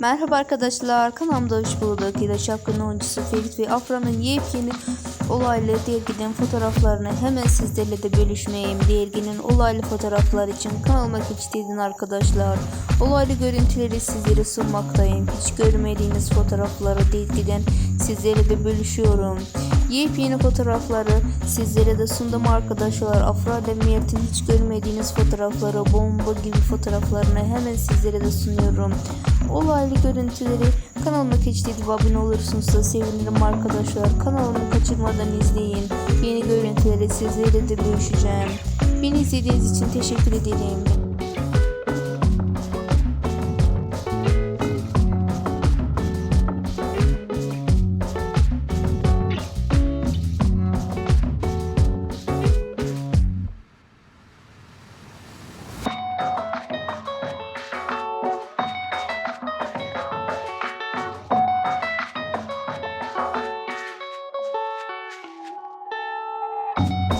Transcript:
Merhaba arkadaşlar kanalımda hoş bulduk. İla Şapkın oyuncusu Ferit ve Afra'nın yepyeni olaylı derginin fotoğraflarını hemen sizlerle de bölüşmeyeyim. Derginin olaylı fotoğraflar için kanalıma geçtiydin arkadaşlar. Olaylı görüntüleri sizlere sunmaktayım. Hiç görmediğiniz fotoğrafları dergiden sizlere de bölüşüyorum. Yepyeni fotoğrafları sizlere de sundum arkadaşlar. Afra ile Mert'in hiç görmediğiniz fotoğrafları, bomba gibi fotoğraflarını hemen sizlere de sunuyorum. Olaylı görüntüleri kanalıma geçtiği abone olursunuz da sevinirim arkadaşlar. Kanalımı kaçırmadan izleyin. Yeni görüntüleri sizlerle de bölüşeceğim. Beni izlediğiniz için teşekkür ederim. Bye.